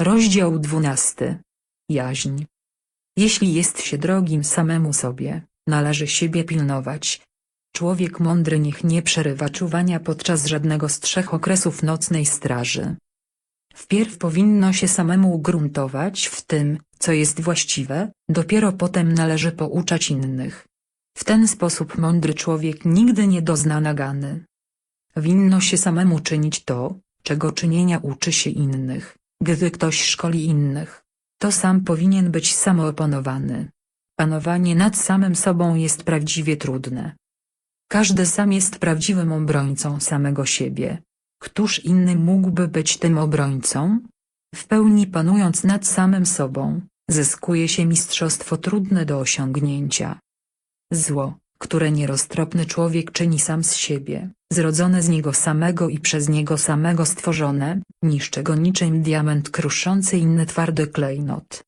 Rozdział 12. Jaźń. Jeśli jest się drogim samemu sobie, należy siebie pilnować. Człowiek mądry niech nie przerywa czuwania podczas żadnego z trzech okresów nocnej straży. Wpierw powinno się samemu ugruntować w tym, co jest właściwe, dopiero potem należy pouczać innych. W ten sposób mądry człowiek nigdy nie dozna nagany. Winno się samemu czynić to, czego czynienia uczy się innych. Gdy ktoś szkoli innych, to sam powinien być samoopanowany. Panowanie nad samym sobą jest prawdziwie trudne. Każdy sam jest prawdziwym obrońcą samego siebie. Któż inny mógłby być tym obrońcą? W pełni panując nad samym sobą, zyskuje się mistrzostwo trudne do osiągnięcia. Zło, które nieroztropny człowiek czyni sam z siebie, zrodzone z niego samego i przez niego samego stworzone, niszczy go niczym diament kruszący inny twardy klejnot.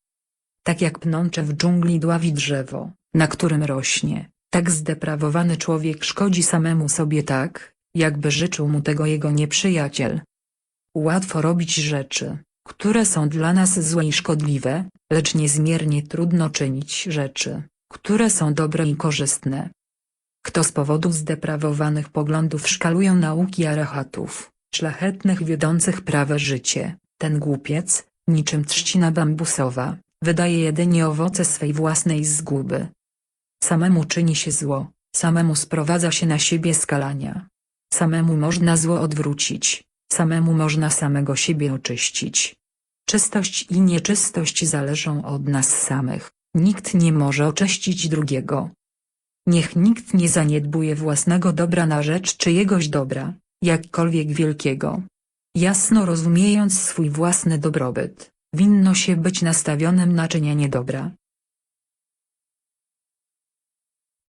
Tak jak pnącze w dżungli dławi drzewo, na którym rośnie, tak zdeprawowany człowiek szkodzi samemu sobie tak, jakby życzył mu tego jego nieprzyjaciel. Łatwo robić rzeczy, które są dla nas złe i szkodliwe, lecz niezmiernie trudno czynić rzeczy, które są dobre i korzystne. Kto z powodów zdeprawowanych poglądów szkalują nauki arachatów, szlachetnych wiodących prawe życie, ten głupiec, niczym trzcina bambusowa, wydaje jedynie owoce swej własnej zguby. Samemu czyni się zło, samemu sprowadza się na siebie skalania. Samemu można zło odwrócić, samemu można samego siebie oczyścić. Czystość i nieczystość zależą od nas samych, nikt nie może oczyścić drugiego. Niech nikt nie zaniedbuje własnego dobra na rzecz czyjegoś dobra, jakkolwiek wielkiego. Jasno rozumiejąc swój własny dobrobyt, winno się być nastawionym na czynienie dobra,